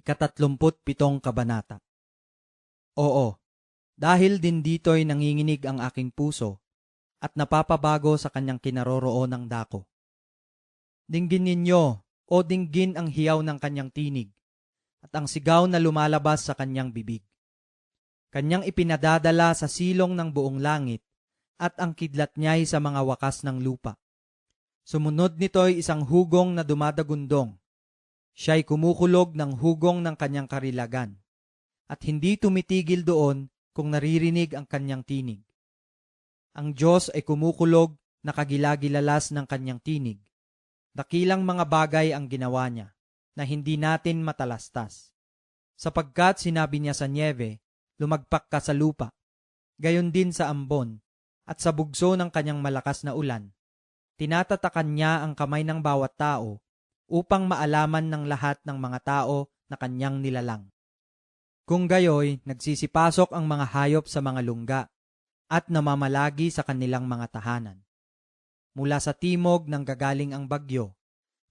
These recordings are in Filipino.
Ikatatlumput pitong kabanata. Oo, dahil din dito'y nanginginig ang aking puso at napapabago sa kanyang kinaroroon ng dako. Dinggin ninyo o dinggin ang hiyaw ng kanyang tinig at ang sigaw na lumalabas sa kanyang bibig. Kanyang ipinadadala sa silong ng buong langit at ang kidlat niya'y sa mga wakas ng lupa. Sumunod nito'y isang hugong na dumadagundong. Siya'y kumukulog ng hugong ng kanyang karilagan. At hindi tumitigil doon kung naririnig ang kanyang tinig. Ang Diyos ay kumukulog na kagilagilalas ng kanyang tinig. Dakilang mga bagay ang ginawa niya na hindi natin matalastas. Sapagkat sinabi niya sa niebe, lumagpak ka sa lupa. Gayon din sa ambon at sa bugso ng kanyang malakas na ulan. Tinatatakan niya ang kamay ng bawat tao upang maalaman ng lahat ng mga tao na kanyang nilalang. Kung gayoy, nagsisipasok ang mga hayop sa mga lungga at namamalagi sa kanilang mga tahanan. Mula sa timog nang gagaling ang bagyo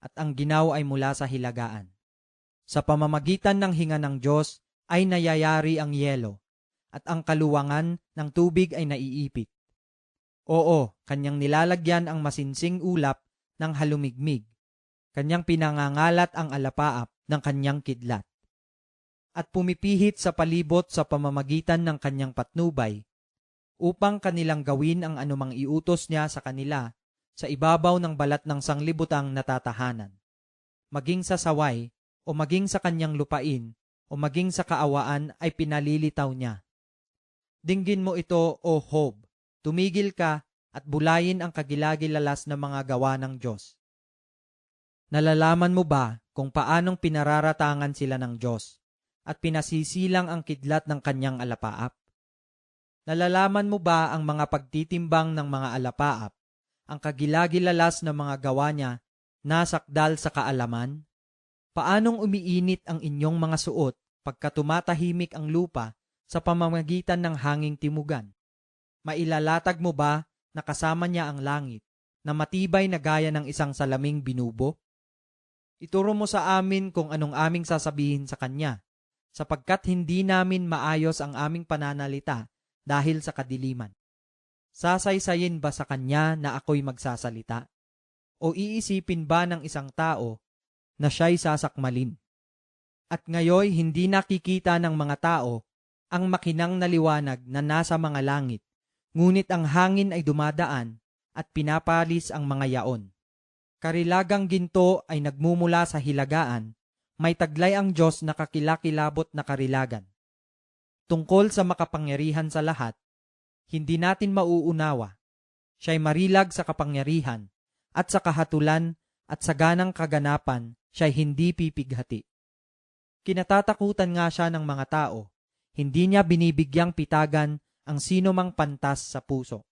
at ang ginaw ay mula sa hilagaan. Sa pamamagitan ng hinga ng Diyos ay nayayari ang yelo at ang kaluwangan ng tubig ay naiipit. Oo, kanyang nilalagyan ang masinsing ulap ng halumigmig. Kanyang pinangangalat ang alapaap ng kanyang kidlat. At pumipihit sa palibot sa pamamagitan ng kanyang patnubay upang kanilang gawin ang anumang iutos niya sa kanila sa ibabaw ng balat ng sanglibutang natatahanan. Maging sa saway o maging sa kanyang lupain o maging sa kaawaan ay pinalilitaw niya. Dinggin mo ito, O Hob, tumigil ka at bulayin ang kagilagilalas na mga gawa ng Diyos. Nalalaman mo ba kung paanong pinararatangan sila ng Diyos at pinasisilang ang kidlat ng kanyang alapaap? Nalalaman mo ba ang mga pagtitimbang ng mga alapaap, ang kagilagilalas na mga gawa niya, nasakdal sa kaalaman? Paanong umiinit ang inyong mga suot pagka tumatahimik ang lupa sa pamamagitan ng hanging timugan? Mailalatag mo ba na kasama niya ang langit, na matibay na gaya ng isang salaming binubo? Ituro mo sa amin kung anong aming sasabihin sa kanya, sapagkat hindi namin maayos ang aming pananalita dahil sa kadiliman. Sasaysayin ba sa kanya na ako'y magsasalita? O iisipin ba ng isang tao na siya'y sasakmalin? At ngayoy hindi nakikita ng mga tao ang makinang naliwanag na nasa mga langit ngunit ang hangin ay dumadaan at pinapalis ang mga yaon. Karilagang ginto ay nagmumula sa hilagaan, may taglay ang Diyos na kakilakilabot na karilagan. Tungkol sa makapangyarihan sa lahat, hindi natin mauunawa. Siya'y marilag sa kapangyarihan at sa kahatulan at sa ganang kaganapan siya'y hindi pipighati. Kinatatakutan nga siya ng mga tao, hindi niya binibigyang pitagan ang sino mang pantas sa puso.